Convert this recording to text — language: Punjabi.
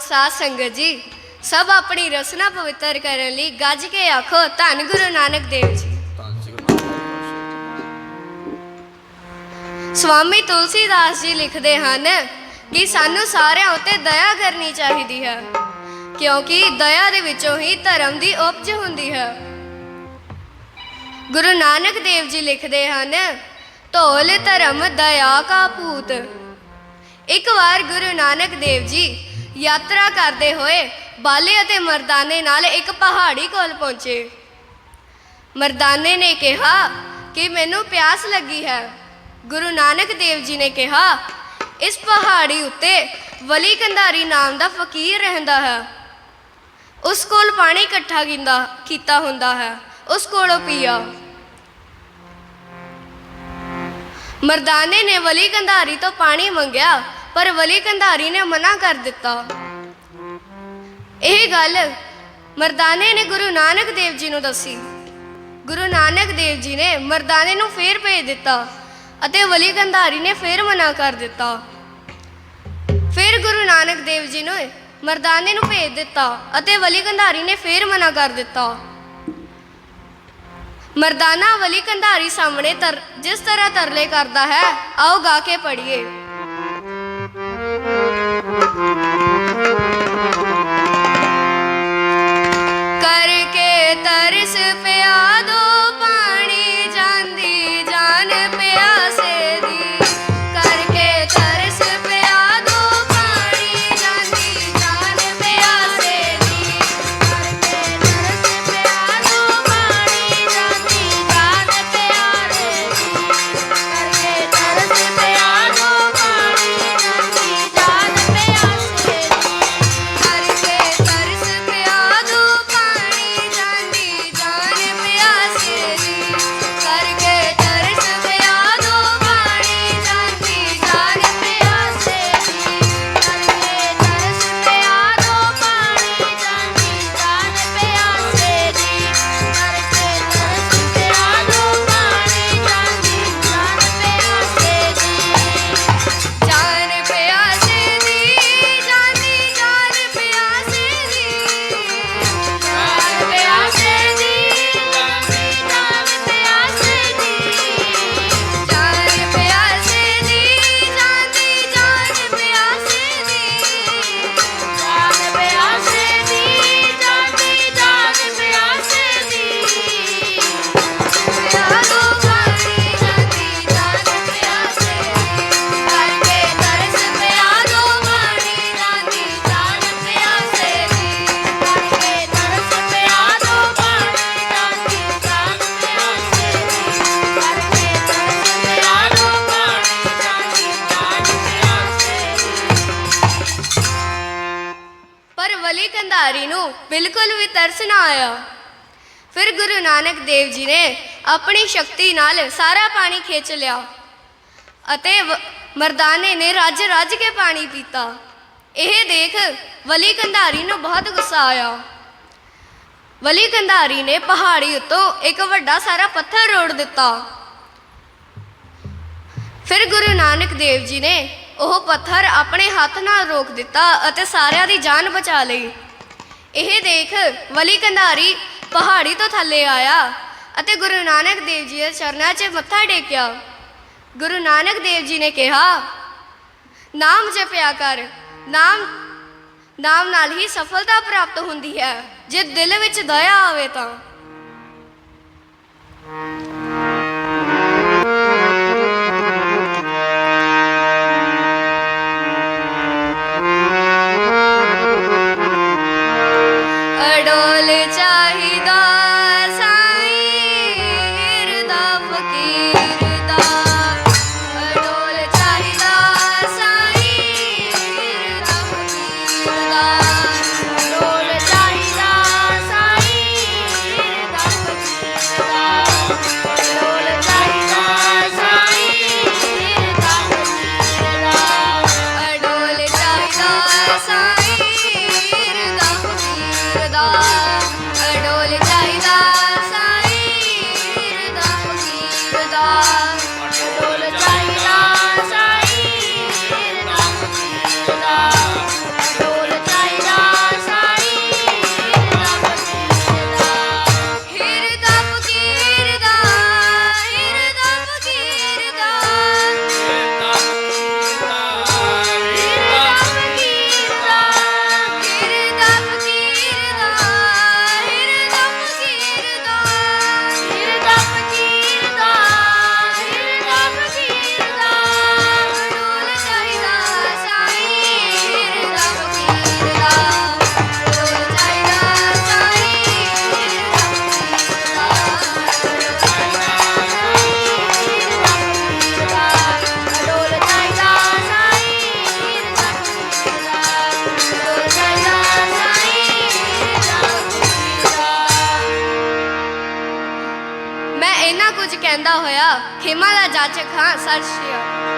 ਸਤਿਕਾਰਯੋਗ ਸਾਧ ਸੰਗਤ ਜੀ ਸਭ ਆਪਣੀ ਰਸਨਾ ਪਵਿੱਤਰ ਕਰਨ ਲਈ ਗੱਜ ਕੇ ਆਖੋ ਧੰਨ ਗੁਰੂ ਨਾਨਕ ਦੇਵ ਜੀ। ਸਵਾਮੀ ਤੁਲਸੀਦਾਸ ਜੀ ਲਿਖਦੇ ਹਨ ਕਿ ਸਾਨੂੰ ਸਾਰਿਆਂ ਉੱਤੇ ਦਇਆ ਕਰਨੀ ਚਾਹੀਦੀ ਹੈ ਕਿਉਂਕਿ ਦਇਆ ਦੇ ਵਿੱਚੋਂ ਹੀ ਧਰਮ ਦੀ ਉਪਜ ਹੁੰਦੀ ਹੈ। ਗੁਰੂ ਨਾਨਕ ਦੇਵ ਜੀ ਲਿਖਦੇ ਹਨ ਢੋਲ ਧਰਮ ਦਇਆ ਕਾ ਪੂਤ ਇੱਕ ਵਾਰ ਗੁਰੂ ਨਾਨਕ ਦੇਵ ਜੀ ਯਾਤਰਾ ਕਰਦੇ ਹੋਏ ਬਾਲੇ ਅਤੇ ਮਰਦਾਨੇ ਨਾਲ ਇੱਕ ਪਹਾੜੀ ਕੋਲ ਪਹੁੰਚੇ। ਮਰਦਾਨੇ ਨੇ ਕਿਹਾ ਕਿ ਮੈਨੂੰ ਪਿਆਸ ਲੱਗੀ ਹੈ। ਗੁਰੂ ਨਾਨਕ ਦੇਵ ਜੀ ਨੇ ਕਿਹਾ, ਇਸ ਪਹਾੜੀ ਉੱਤੇ ਵਲੀ ਕੰਧਾਰੀ ਨਾਮ ਦਾ ਫਕੀਰ ਰਹਿੰਦਾ ਹੈ। ਉਸ ਕੋਲ ਪਾਣੀ ਇਕੱਠਾ ਕੀਤਾ ਕੀਤਾ ਹੁੰਦਾ ਹੈ। ਉਸ ਕੋਲੋਂ ਪੀਆ। ਮਰਦਾਨੇ ਨੇ ਵਲੀ ਕੰਧਾਰੀ ਤੋਂ ਪਾਣੀ ਮੰਗਿਆ ਪਰ ਵਲੀ ਕੰਧਾਰੀ ਨੇ ਮਨਾ ਕਰ ਦਿੱਤਾ। ਇਹ ਗੱਲ ਮਰਦਾਨੇ ਨੇ ਗੁਰੂ ਨਾਨਕ ਦੇਵ ਜੀ ਨੂੰ ਦੱਸੀ। ਗੁਰੂ ਨਾਨਕ ਦੇਵ ਜੀ ਨੇ ਮਰਦਾਨੇ ਨੂੰ ਫੇਰ ਭੇਜ ਦਿੱਤਾ ਅਤੇ ਵਲੀ ਕੰਧਾਰੀ ਨੇ ਫੇਰ ਮਨਾ ਕਰ ਦਿੱਤਾ। ਫਿਰ ਗੁਰੂ ਨਾਨਕ ਦੇਵ ਜੀ ਨੇ ਮਰਦਾਨੇ ਨੂੰ ਭੇਜ ਦਿੱਤਾ ਅਤੇ ਵਲੀ ਕੰਧਾਰੀ ਨੇ ਫੇਰ ਮਨਾ ਕਰ ਦਿੱਤਾ। ਮਰਦਾਨਾ ਵਲੀ ਕੰਧਾਰੀ ਸਾਹਮਣੇ ਤਰ, ਜਿਸ ਤਰ੍ਹਾਂ ਤਰਲੇ ਕਰਦਾ ਹੈ, ਆਓ ਗਾ ਕੇ ਪੜ੍ਹੀਏ। Mm-hmm. ਕੰਧਾਰੀ ਨੂੰ ਬਿਲਕੁਲ ਵੀ ਤਰਸ ਨਾ ਆਇਆ। ਫਿਰ ਗੁਰੂ ਨਾਨਕ ਦੇਵ ਜੀ ਨੇ ਆਪਣੀ ਸ਼ਕਤੀ ਨਾਲ ਸਾਰਾ ਪਾਣੀ ਖਿੱਚ ਲਿਆ ਅਤੇ ਮਰਦਾਨੇ ਨੇ ਰੱਜ ਰੱਜ ਕੇ ਪਾਣੀ ਪੀਤਾ। ਇਹ ਦੇਖ ਵਲੀ ਕੰਧਾਰੀ ਨੂੰ ਬਹੁਤ ਗੁੱਸਾ ਆਇਆ। ਵਲੀ ਕੰਧਾਰੀ ਨੇ ਪਹਾੜੀ ਉੱਤੋਂ ਇੱਕ ਵੱਡਾ ਸਾਰਾ ਪੱਥਰ ਰੋੜ ਦਿੱਤਾ। ਫਿਰ ਗੁਰੂ ਨਾਨਕ ਦੇਵ ਜੀ ਨੇ ਉਹ ਪੱਥਰ ਆਪਣੇ ਹੱਥ ਨਾਲ ਰੋਕ ਦਿੱਤਾ ਅਤੇ ਸਾਰਿਆਂ ਦੀ ਜਾਨ ਬਚਾ ਲਈ। ਇਹ ਦੇਖ ਵਲੀ ਕੰਧਾਰੀ ਪਹਾੜੀ ਤੋਂ ਥੱਲੇ ਆਇਆ ਅਤੇ ਗੁਰੂ ਨਾਨਕ ਦੇਵ ਜੀ ਦੇ ਚਰਨਾਂ 'ਚ ਮੱਥਾ ਟੇਕਿਆ। ਗੁਰੂ ਨਾਨਕ ਦੇਵ ਜੀ ਨੇ ਕਿਹਾ, ਨਾਮ ਜਪਿਆ ਕਰ। ਨਾਮ ਨਾਮ ਨਾਲ ਹੀ ਸਫਲਤਾ ਪ੍ਰਾਪਤ ਹੁੰਦੀ ਹੈ। ਜੇ ਦਿਲ ਵਿੱਚ ਦਇਆ ਆਵੇ ਤਾਂ। ਫਕੀਰ ਦਾ ਕਹਿੰਦਾ ਹੋਇਆ। ਖੇਮਾ ਦਾ ਜਾਚਕ ਹਾਂ ਸਤਿ ਸ਼੍ਰੀ ਅਕਾਲ।